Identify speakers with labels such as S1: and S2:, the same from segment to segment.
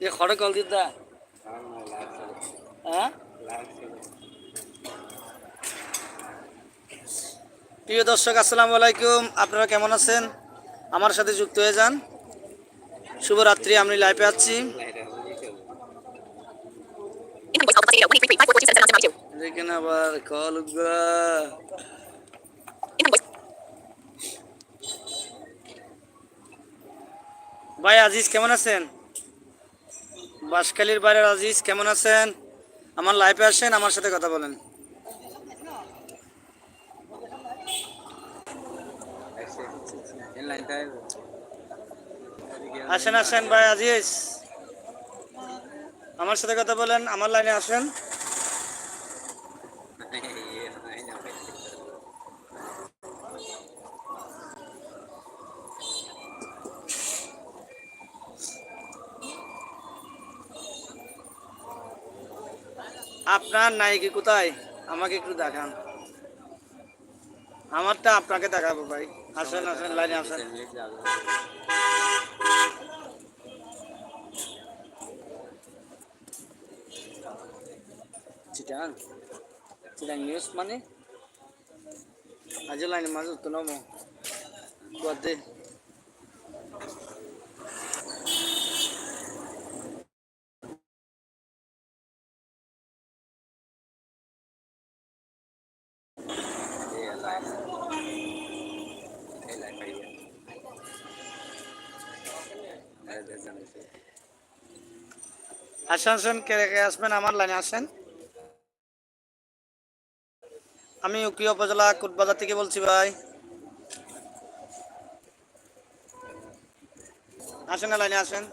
S1: যে খড়ে কল প্রিয় দর্শক, আসসালামু আলাইকুম। আপনারা কেমন আছেন? আমার সাথে যুক্ত হয়ে যান। শুভরাত্রি, আমি লাইফে আছি। দেখেন আবার কল ভাই, আজিজ, কেমন আছেন? বাঁশখালীর বাইরে আজিজ, কেমন আছেন? আমার লাইফে আসেন, আমার সাথে কথা বলেন। আসেন আসেন ভাই, আজিজ। আমার সাথে কথা বলেন, আমার লাইনে আসেন। আপনার নায়িকা কোথায়? আমাকে একটু দেখান। আমারটা আপনাকে দেখাবো ভাই। আসেন আসেন লাইনে আসেন। চিটাং? চিটাং নিউজ মানে? আজ লাইনে মাঝে তো নমো। বাদে আসেন কে আসবেন? আমার লাইনে আসেন। আমি উকিয়া উপজেলা কোটবাজার থেকে বলছি ভাই। আসেন না লাইনে আসেন।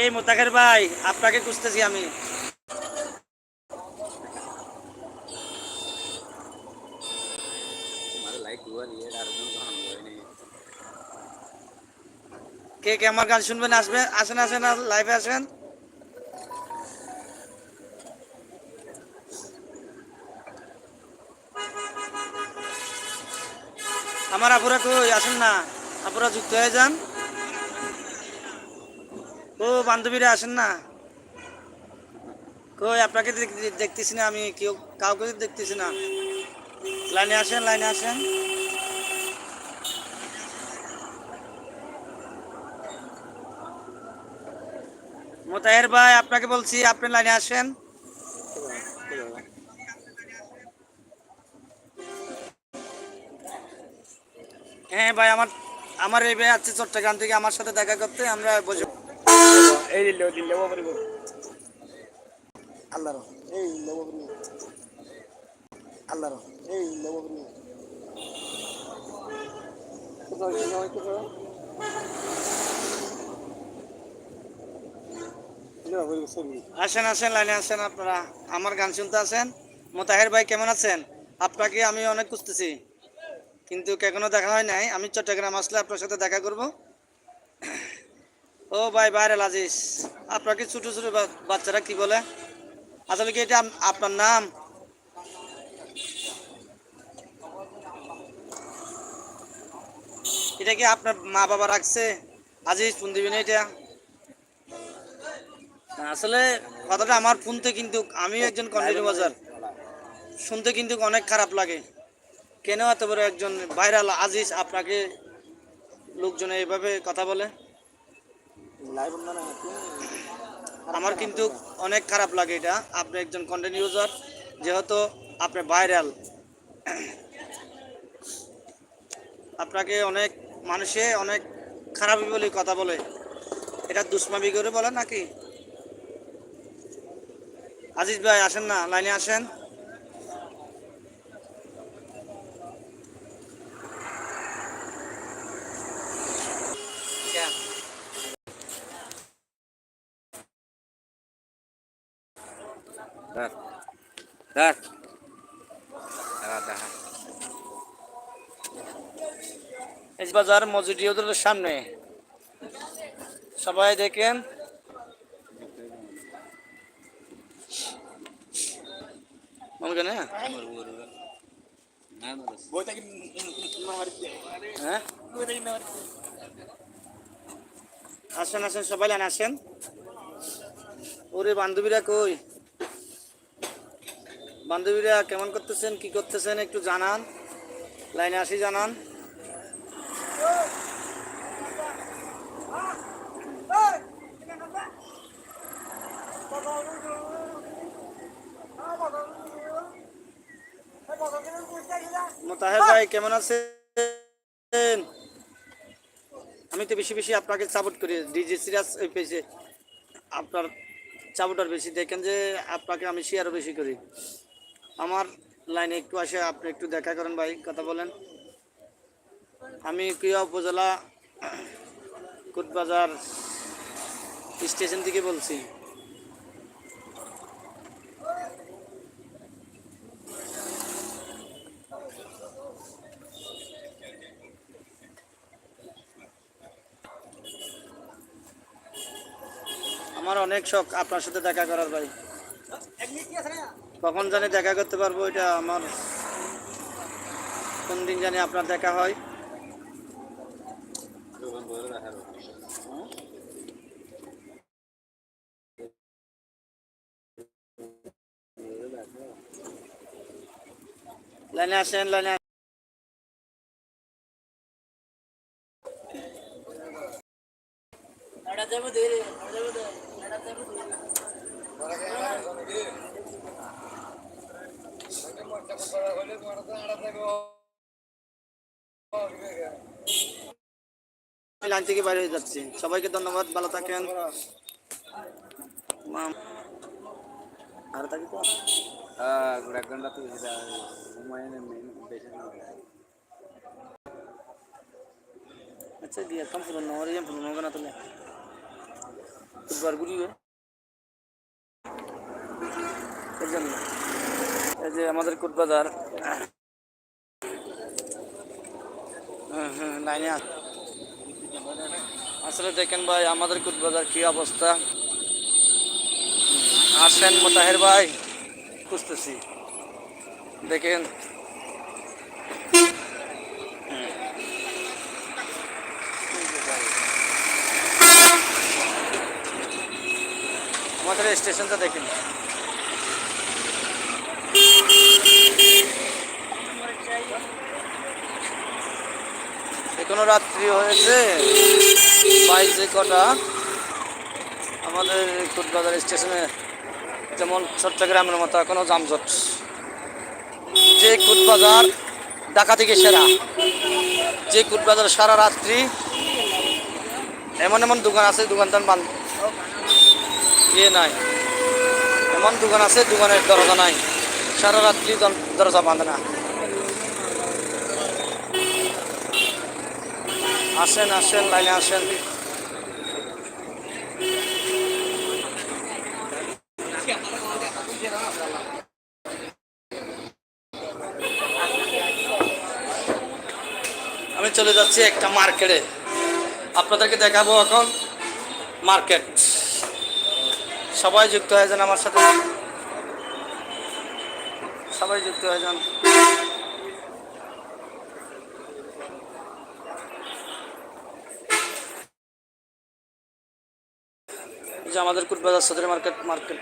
S1: এই মোতাকের ভাই, আপনাকে খুঁজতেছি আমি। কে কে আমার গান শুনবেন, আসবেন, আসেন আসেন লাইভে আসেন। আমার আপুরা কই? আসেন না। আপুরা যুক্ত হয়ে যান। ও, বান্ধবীরা, আসেন না। কই, আপনাকে দেখ- দেখতেছি না আমি, কেউ কাউকে দেখতেছি না। লাইনে আসেন লাইনে আসেন। মোতাহের ভাই আপনাকে বলছি আপনি লাইনে আসেন। হ্যাঁ ভাই আমার আমার এই ভাই আছে চট্টগ্রাম থেকে আমার সাথে দেখা করতে আমরা বসে
S2: এই
S1: আল্লাহ
S2: এই
S1: আল্লাহ
S2: বাবারে কোথাও কি নয় তো না বলি সরি
S1: আসেন আসেন, লাইনে আসেন আপনারা। আমার গান শুনতে আসেন। মোতাহের ভাই, কেমন আছেন? আপনাকে আমি অনেক খুঁজতেছি, কিন্তু এখনও দেখা হয় নাই। আমি চট্টগ্রাম আসলে আপনার সাথে দেখা করব। ও ভাই বাইরে আজিজ আপনাকে ছোটো ছোটো বাচ্চারা কি বলে? আসলে কি এটা আপনার নাম? এটা কি আপনার মা বাবা রাখছে? আজিজ, ফোন দিবেন এটা? আসলে কথাটা আমার শুনতে কিন্তু, আমিও একজন কন্টিনিউ বাজার শুনতে কিন্তু অনেক খারাপ লাগে। কেন এত বড় একজন ভাইরাল আজিজ আপনাকে লোকজন এইভাবে কথা বলে? আমার কিন্তু অনেক খারাপ লাগে এটা। আপনি একজন কন্টেন্ট ইউজার যেহেতু আপনি ভাইরাল আপনাকে অনেক মানুষে অনেক খারাপই বলে কথা বলে। এটা দুষ্মাবি করে বলে নাকি? আজিজ ভাই আসেন না লাইনে আসেন।
S2: দাঁড়া দাঁড়া।
S1: বাজার মজুরি ওদের সামনে। সবাই দেখেন। হ্যাঁ আসেন আসেন সবাই লাইন আসেন ওরে বান্ধবীরা কই বান্ধবীরা কেমন করতেছেন কি করতেছেন একটু জানান লাইনে আসি জানান মোতাহের ভাই, কেমন আছেন? আমি তো বেশি বেশি আপনাকে সাপোর্ট করি। ডিজে সিরাজ ওই পেজে আপনার সাপোর্টার বেশি। দেখেন যে আপনাকে আমি শেয়ারও বেশি করি। আমার লাইনে একটু আসে, আপনি একটু দেখা করেন ভাই, কথা বলেন। আমি ক্রিয়া উপজেলা কুটবাজার স্টেশন থেকে বলছি। অনেক শখ আপনার সাথে দেখা করার ভাই। কখন জানি দেখা করতে পারব এটা আমার কোন দিন জানি আপনার দেখা হয়। লাইনে আসেন, লাইনে আসেন। আমি লাইন থেকে বাইরে হয়ে যাচ্ছি। সবাইকে ধন্যবাদ ভালো থাকেন। আর থাকি তো
S2: এক ঘণ্টা তো সময় বেশি
S1: আচ্ছা একবার ঘুরিবে এই জন্য এই যে আমাদের কোটবাজার হ্যাঁ হ্যাঁ লাইনে আস- আসলে দেখেন ভাই আমাদের কোটবাজার কি অবস্থা আসেন মোতাহের ভাই খুঁজতেছি দেখেন আমাদের স্টেশনটা দেখেন এখনও রাত্রি হয়েছে বাইশে কটা। আমাদের কোটবাজার স্টেশনে যেমন চট্টগ্রামের মতো এখনও যানজট। যে কোটবাজার ঢাকা থেকে সেরা, যে কোটবাজার সারা রাত্রি, এমন এমন দোকান আছে, দোকানদার ইয়ে নাই। এমন দোকান আছে, দোকানের দরজা নাই। সারা রাত্রি দর- দরজা বাঁধে না। আসেন আসেন, লাইনে আসেন। আমি চলে যাচ্ছি একটা মার্কেটে। আপনাদেরকে দেখাবো এখন মার্কেট। সবাই যুক্ত হয়ে যান আমার সাথে। সবাই যুক্ত হয়ে যান। যে আমাদের কুটবাজার সদর মার্কেট মার্কেট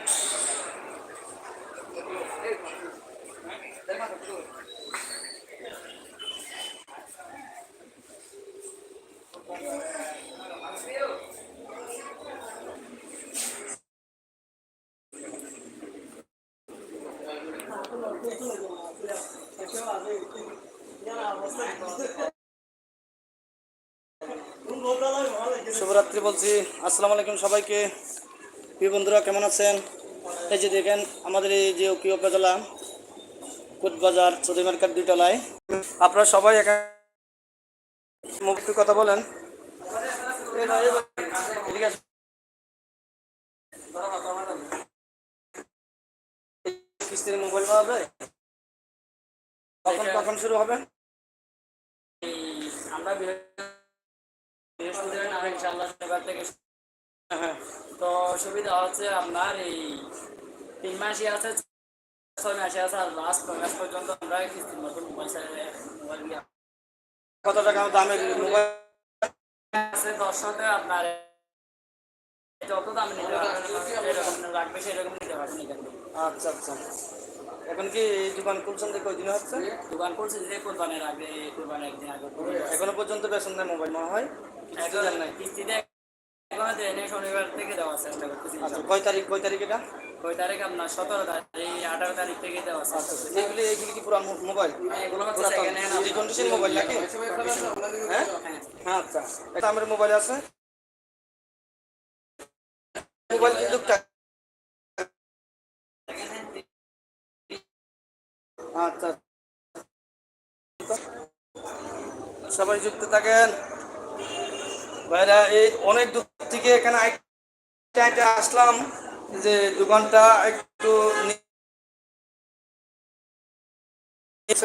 S1: শুভরাত্রি বলছি, আসসালামু আলাইকুম সবাইকে। প্রিয় বন্ধুরা, কেমন আছেন? এই যে দেখেন, আমাদের এই যে উকি উপজেলা, কোটবাজার, চৌধুরী মার্কেট দুইতলায় আপনারা সবাই একা মুক্তি কথা বলেন। এদিকে আসুন। কিস্তির কখন কখন শুরু হবে?
S3: আমরা তো সুবিধা হচ্ছে আপনার এই তিন মাসই আছে, ছয় মাসে আছে, আর লাস্ট ছয় মাস পর্যন্ত আমরা কিস্তির মতন মোবাইল মোবাইল
S1: কত টাকা দামের মোবাইল
S3: আছে? দশশোতে আপনার যত দাম নিতে পারবেন এরকম রাখবে সেরকম নিতে পারবেন
S1: আচ্ছা আচ্ছা। এখন কি দোকান খুলছেন যে কয়দিন হচ্ছে?
S3: দোকান করছে যে কোরবানির আগে কোরবানির একদিন আগে
S1: এখনও পর্যন্ত বেতন দেয় মোবাইল মনে হয়? কিছু জান নাই?
S3: কিস্তিতে এখনও দেয়নি শনিবার থেকে দেওয়ার চেষ্টা করতেছি
S1: আচ্ছা কয় তারিখ কয় তারিখ এটা?
S3: কয় তারিখ আপনার? সতেরো তারিখ আঠারো তারিখ থেকে
S1: এগুলি এগুলি কি পুরান মোবাইল?
S3: এগুলো হচ্ছে সেকেন্ড হ্যান্ড
S1: রিকন্ডিশন মোবাইল নাকি? হ্যাঁ? হ্যাঁ আচ্ছা। এটা আমার মোবাইল আছে। মোবাইল কিন্তু আচ্ছা। সবাই যুক্ত থাকেন। ভাইরা, এই অনেক দূর থেকে এখানে আসলাম। যে দোকানটা একটু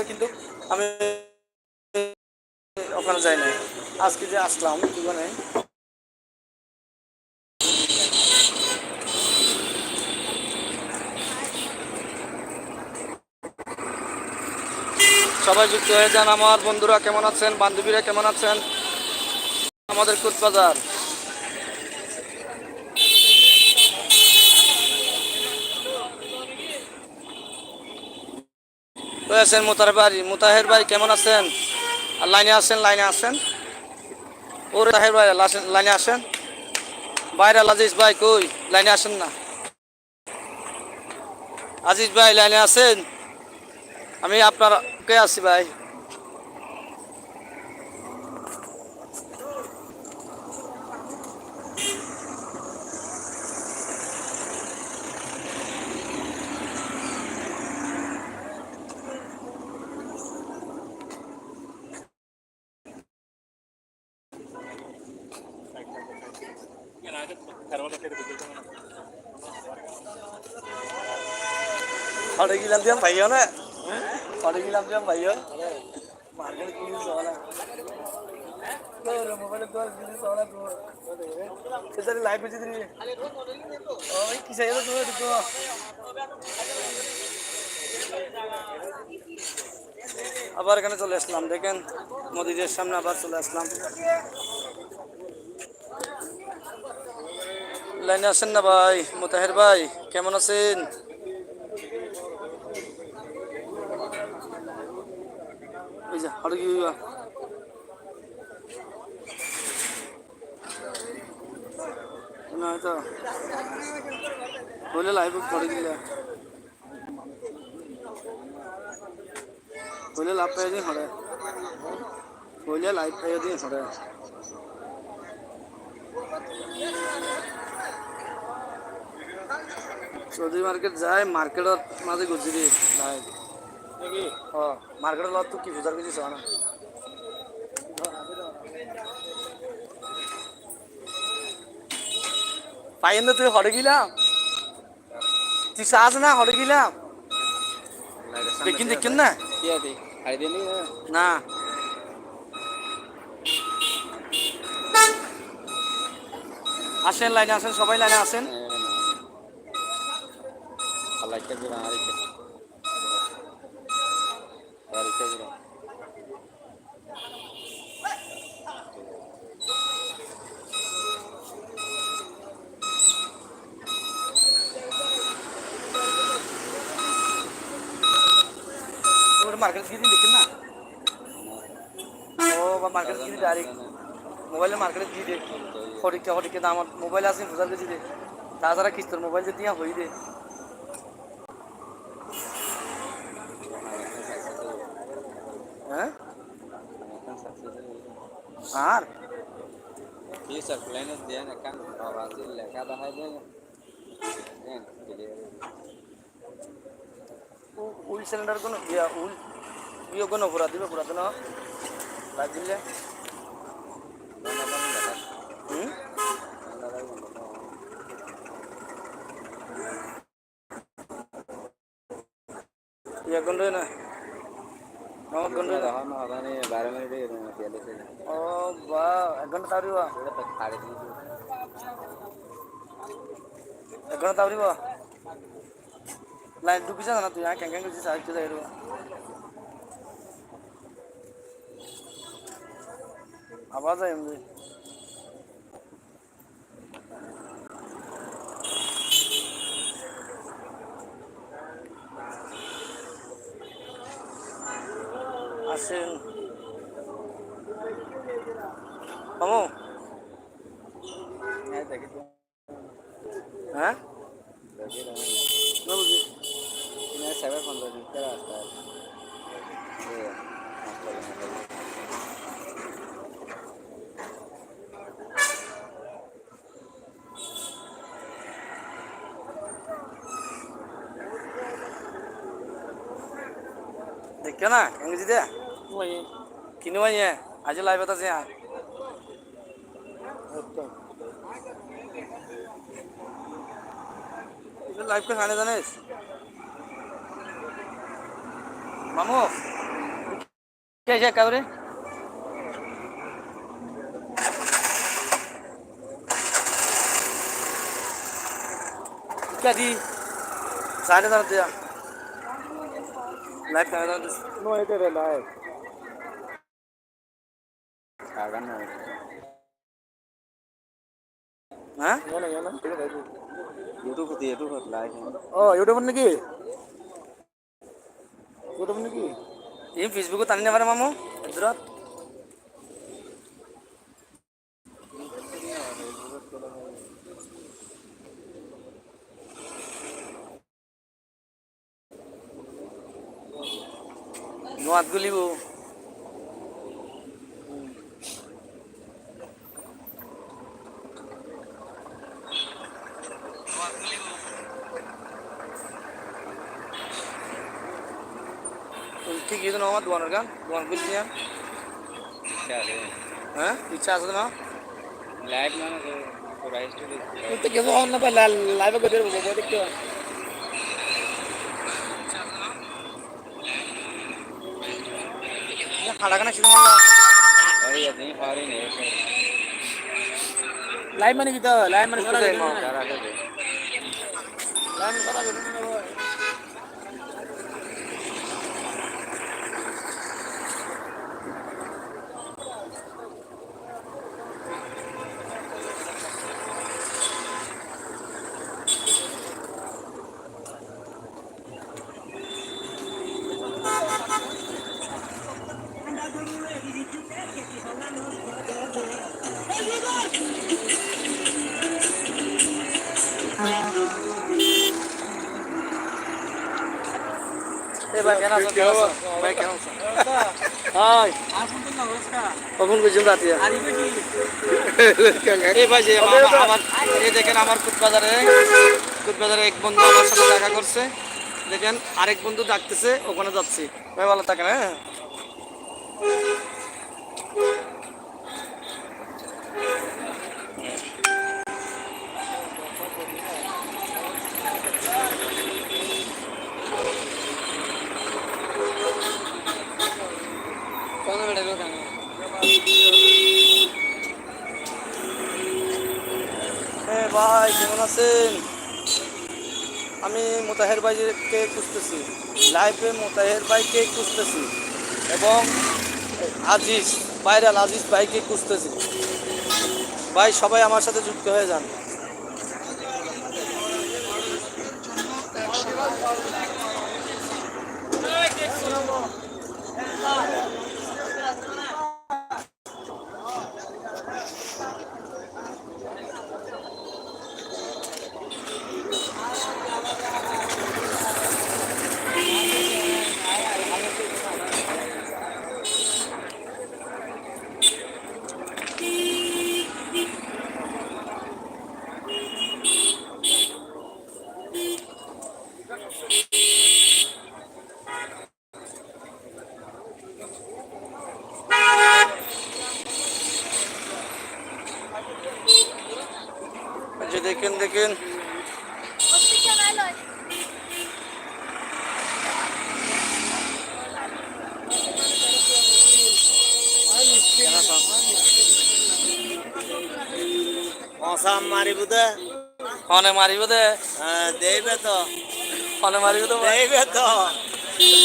S1: কিন্তু আমি ওখানে যাই নাই। আজকে যে আসলাম দোকানে সবাই যুক্ত হয়ে যান আমার বন্ধুরা, কেমন আছেন? বান্ধবীরা কেমন আছেন? আমাদের কুটবাজার কই আছেন মুতার ভাই? মোতাহের ভাই, কেমন আছেন? আর লাইনে আছেন? লাইনে আছেন? ওরে তাহের ভাই লাইনে আসেন? বাইরে আজিজ ভাই কই? লাইনে আসেন না। আজিজ ভাই, লাইনে আছেন? আমি আপনার কে আছি ভাই। Ada gila dia ভাইও না? ওই কি চাই তো তো আবার এখানে চলে আসলাম দেখেন মসজিদের সামনে আবার চলে আসলাম লাইনে আছেন না ভাই মোতাহের ভাই কেমন আছেন এই যে আর কি না তো বলে লাইভ করে দিলে। বলে লাভ পাই দিন হরে বলে লাইভ পাই দিন হরে চৌধুরী মার্কেট যায় মার্কেটত মাঝে গুজি দি হ্যাঁ মার্কেটের তো কি বুঝার কিছু চাও পাইন তুই হরে গেলাম তুই সাজ না হরে গেলাম দেখিন দেখিন না। না। আসেন, লাইনে আসেন, সবাই লাইনে আসেন।
S2: লাইটটা দিবেন
S1: আরেকটা মার্কেট কিনি ডাইরেক্ট মোবাইলের মার্কেটে দিয়ে দে। ফটিকা ফটিকে দাম মোবাইল আছে বোঝার দিয়ে দে। তাছাড়া কিস্তর মোবাইল যে দিয়া হই দে। হ্যাঁ? আর?
S2: কি স্যার প্ল্যানে দেন লেখা দেখাই দেন
S1: উল সিলিন্ডার কোনো উল ইয়ে কোন পুরা দিবে পুরা দেন കൊണ്ട്
S2: തന്നെ നോക്കണ്ട നോക്കാന് ബാര
S1: മിനിറ്റ് ഓ വാ എങ്ങനെ തവറിവ എങ്ങനെ തവറിവ ലൈൻ ഡുബിച്ചാ തുയാ കെങ്ങനെ സാധിച്ചു തരുവാ আবার যাই এমনি আসেন। মামু।
S2: হ্যাঁ দেখি তো
S1: হ্যাঁ?
S2: দেখি
S1: ইংরেজি দে কিনে ভাই আজ লাইভ আছে লাইভ কে খানে জানিস মামু কে আছে কাবরে क्या दी साढ़े दस दिया लाइव का
S2: No, este es live. Hagan no.
S1: হ্যাঁ
S2: Yana, yana. YouTube হতে YouTube হতে live.
S1: ও ইউটিউবার নাকি
S2: YouTube নাকি?
S1: এই ফেসবুকে টানি নেবারে মামু এদরত गाछগুলি ঠিক ইদন আমার দোয়ানোর গান দোয়ান
S2: খুলছি গান
S1: হ্যাঁ ইচ্ছা আছে না
S2: লাইভ না তো
S1: কেমন না লাইভে করে বলবো দেখতে ਲੱਗਣਾ ਸ਼ੁਰੂ ਹੋਣਾ ਅਰੇ ਇਦਾਂ ਹੀ ਫਾਰੇ ਨੇ ਲਾਈਵ ਮਨ ਕੀਤਾ ਲਾਈਵ ਮਨ ਕਰਾ রাতে? আমার দেখেন আমার কুটবাজারে এক বন্ধু আমার সাথে দেখা করছে। দেখেন আরেক বন্ধু ডাকতেছে, ওখানে যাচ্ছি। ভাই, ভালো থাকেন হ্যাঁ ভাই কেমন আছেন? আমি মোতাহের ভাইকে খুঁজতেছি। লাইভে মোতাহের ভাইকে খুঁজতেছি এবং আজিজ, ভাইরাল আজিজ ভাইকে খুঁজতেছি। ভাই, সবাই আমার সাথে যুক্ত হয়ে যান এই যে দেখেন দেখেন
S4: মশাম মারিব দে।
S1: ফোনে মারিব দে।
S4: হ্যাঁ দেইবে তো।
S1: ফোনে মারিব তো ভাই।
S4: দেইবে তো।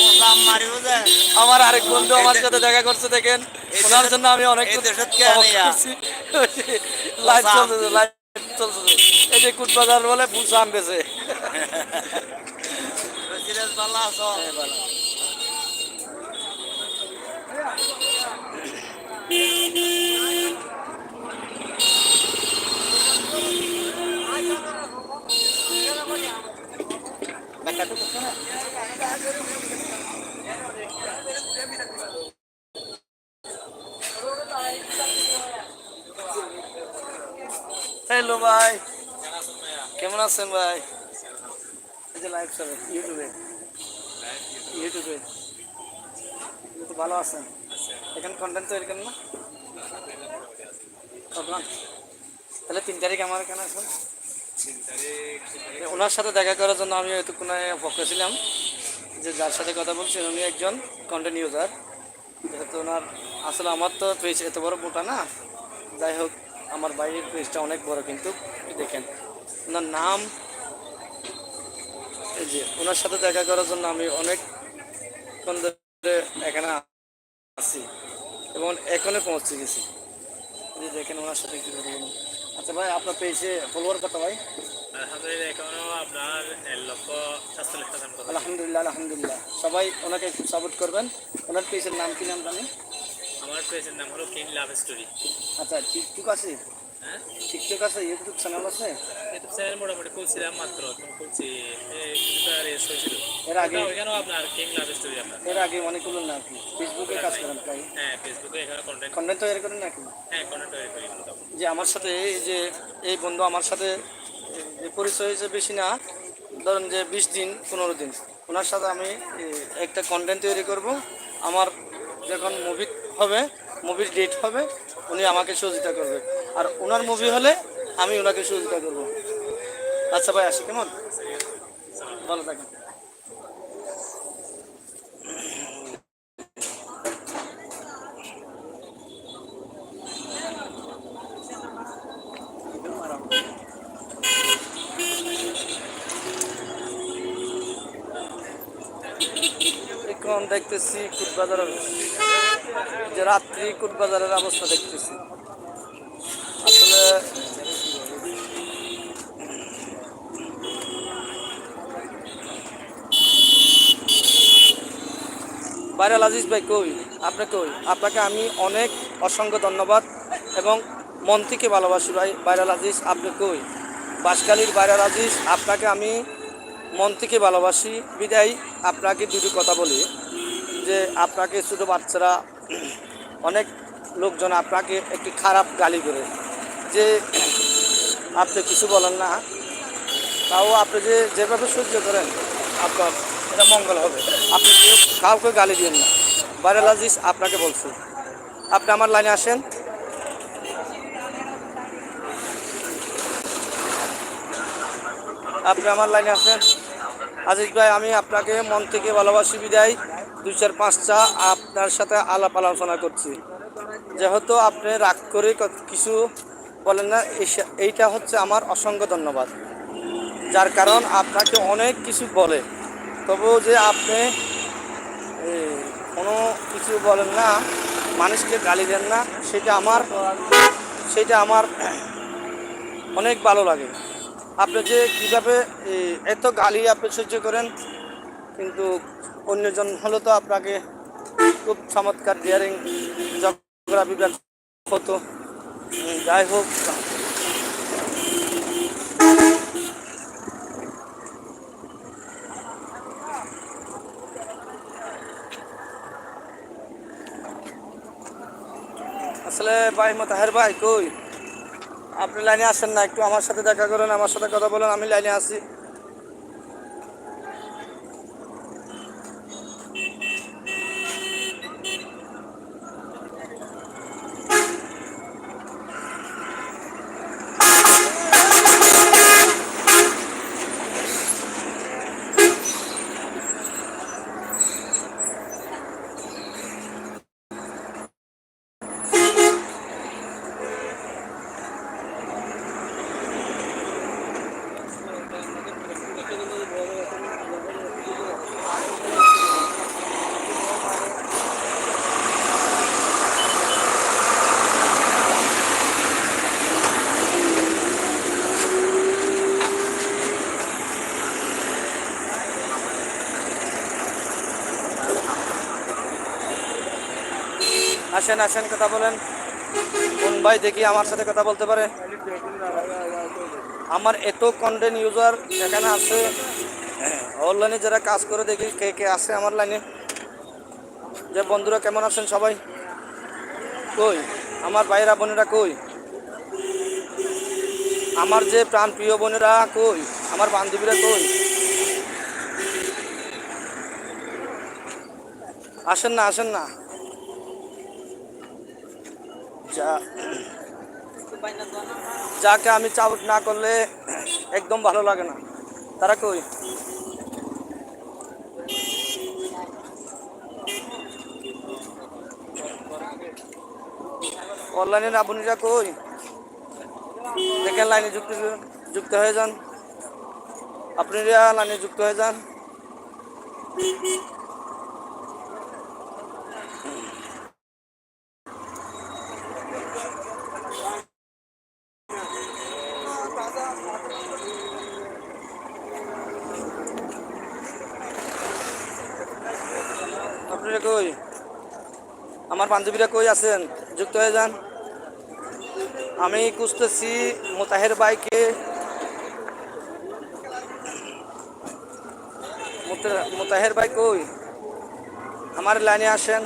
S4: মশাম মারিব দে।
S1: আমার আরেক বন্ধু আমার সাথে দেখা করছে দেখেন। ওনার জন্য আমি অনেক। লাইভ। চলতেছে লাইভ চলতেছে এই যে কুটবাজার বলে বেছে
S4: প্রেসিডেন্ট ভালো আছো।
S1: হ্যালো ভাই। কেমন আছেন, ভাই? এই যে লাইভ চলে ইউটিউবে ইউটিউবে তো ভালো আছেন। এখানে কন্টেন্ট তৈরি করেন না? তাহলে তিন তারিখ আমার এখানে আসুন। ওনার সাথে দেখা করার জন্য আমি এতক্ষণ পক্ষে ছিলাম যে যার সাথে কথা বলছি উনি একজন কন্টেন্ট ইউজার যেহেতু ওনার আসলে আমার তো পেজ এত বড় মোটা না, যাই হোক, আমার বাইরের পেজটা অনেক বড় কিন্তু দেখেন। ওনার নাম, এই যে ওনার সাথে দেখা করার জন্য আমি অনেক এখানে আছি এবং এখানে পৌঁছে গেছি। দেখেন ওনার সাথে কি আচ্ছা ভাই আপনার পেজে ফলোয়ার কত ভাই?
S5: আলহামদুলিল্লাহ এখনও আপনার এক লক্ষ সাতচল্লিশ
S1: আলহামদুলিল্লাহ আলহামদুলিল্লাহ। সবাই ওনাকে সাপোর্ট করবেন। ওনার পেজের নাম কি নাম জানি
S5: আমার পেজের নাম হলো কিং লাভ স্টোরি
S1: আচ্ছা ঠিক আছে।
S5: হ্যাঁ
S1: টিকটক আছে ইউটিউব চ্যানেল আছে?
S5: ইউটিউব চ্যানেল মোটামুটি খুলছিলাম মাত্র খুলছি
S1: এর আগে
S5: ওইখানেও আপনার কিং লাভ স্টোরি আপনার।
S1: এর আগে অনেকগুলো না আপনি ফেসবুকে কাজ করেন প্রায়?
S5: হ্যাঁ ফেসবুকে এখানে কন্টেন্ট
S1: কন্টেন্ট তৈরি করেন নাকি?
S5: হ্যাঁ কন্টেন্ট তৈরি করি
S1: যে আমার সাথে এই যে এই বন্ধু আমার সাথে যে পরিচয় হয়েছে বেশি না ধরেন যে বিশ দিন পনেরো দিন। ওনার সাথে আমি একটা কন্টেন্ট তৈরি করব। আমার যখন মুভি হবে মুভির ডেট হবে উনি আমাকে সহযোগিতা করবে। আর ওনার মুভি হলে আমি ওনাকে সহযোগিতা করব। আচ্ছা ভাই, আসি কেমন? ভালো থাকেন। দেখতেছি কুটবাজারের যে রাত্রি কুটবাজারের অবস্থা দেখতেছি। আসলে বাইরাল আজিজ ভাই কই? আপনি কই? আপনাকে আমি অনেক অসংখ্য ধন্যবাদ এবং মন থেকে ভালোবাসি ভাই। বাইরাল আজিজ, আপনি কই? বাসকালীর বাইরাল আজিজ, আপনাকে আমি মন থেকে ভালোবাসি। বিদায়, আপনাকে দুটি কথা বলি, যে আপনাকে ছোটো বাচ্চারা, অনেক লোকজন আপনাকে একটি খারাপ গালি করে। যে আপনি কিছু বলেন না, তাও আপনি যে যেভাবে সহ্য করেন, আপনার এটা মঙ্গল হবে। আপনি কেউ কাউকে গালি দিন না। বাইরাল আজিজ, আপনাকে বলছি। আপনি আমার লাইনে আসেন। আপনি আমার লাইনে আসেন। আজিজ ভাই, আমি আপনাকে মন থেকে ভালোবাসি, বিদায়। দুই চার পাঁচটা আপনার সাথে আলাপ আলোচনা করছি। যেহেতু আপনি রাগ করে কিছু বলেন না এইটা হচ্ছে আমার অসংখ্য ধন্যবাদ। যার কারণ আপনাকে অনেক কিছু বলে। তবুও যে আপনি কোনো কিছু বলেন না, মানুষকে গালি দেন না, সেটা আমার সেটা আমার অনেক ভালো লাগে। আপনি যে কীভাবে এত গালি আপনি সহ্য করেন, কিন্তু অন্যজন হলো তো আপনাকে খুব চমৎকার ডিয়ারিং বিভাগ হতো। যাই হোক আসলে ভাই, মোতাহের ভাই, কই? আপনি লাইনে আসেন না, একটু আমার সাথে দেখা করেন, আমার সাথে কথা বলেন, আমি লাইনে আসি আসেন আসেন, কথা বলেন। কোন ভাই দেখি আমার সাথে কথা বলতে পারে। আমার এত কন্টেন্ট ইউজার এখানে আছে। অনলাইনে যারা কাজ করে দেখি কে কে আছে আমার লাইনে। যে বন্ধুরা কেমন আছেন সবাই? কই? আমার ভাইরা বোনেরা কই? আমার যে প্রাণ প্রিয় বোনেরা কই? আমার বান্ধবীরা কই? আসেন না আসেন না। যা যাকে আমি চাউট না করলে একদম ভালো লাগে না। তারা কই? অনলাইনে আপনিরা কই? দেখেন লাইনে যুক্ত যুক্ত হয়ে যান। আপনারা লাইনে যুক্ত হয়ে যান আপনারা কই আমার বান্ধবীরা কই আছেন? যুক্ত হয়ে যান। আমি খুঁজতেছি মোতাহের বাইকে মোতা- মোতাহের ভাই কই? আমার লাইনে আসেন।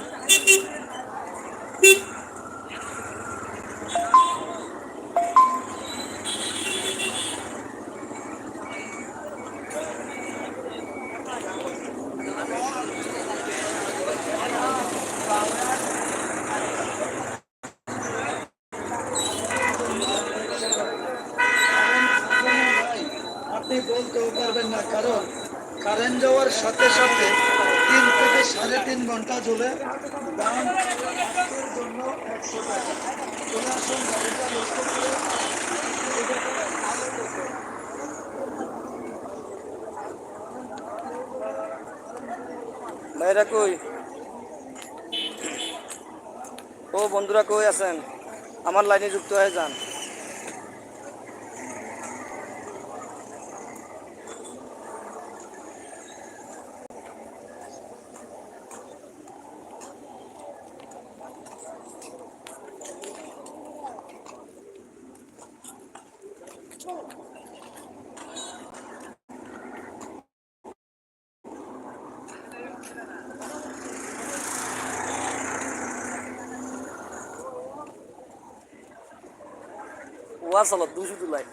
S6: আপনি বলতেও পারবেন না, কারণ কারেন্ট যাওয়ার সাথে সাথে তিন থেকে সাড়ে তিন ঘণ্টা চলে দাম
S1: ভাইরা কই? ও বন্ধুরা কই আছেন? আমার লাইনে যুক্ত হয়ে যান। ওয়াসাল দুশো জুলাই।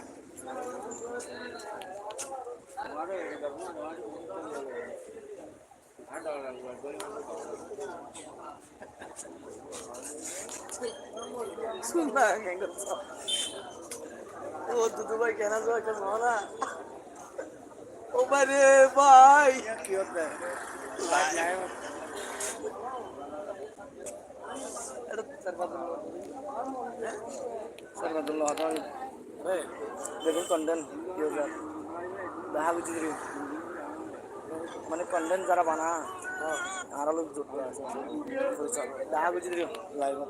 S1: ও দুদু ভাই কেন যাওয়া কেন না ও ভাই। রে ভাই কি হচ্ছে সর্বাদুল্লাহ সর্বাদুল্লাহ দেখুন কন্টেন্ট ইউজার দেখা বুঝি মানে কন্টেন্ট যারা বানা আরও লোক যুক্ত আছে। দেখা বুঝি লাইভ
S2: এখন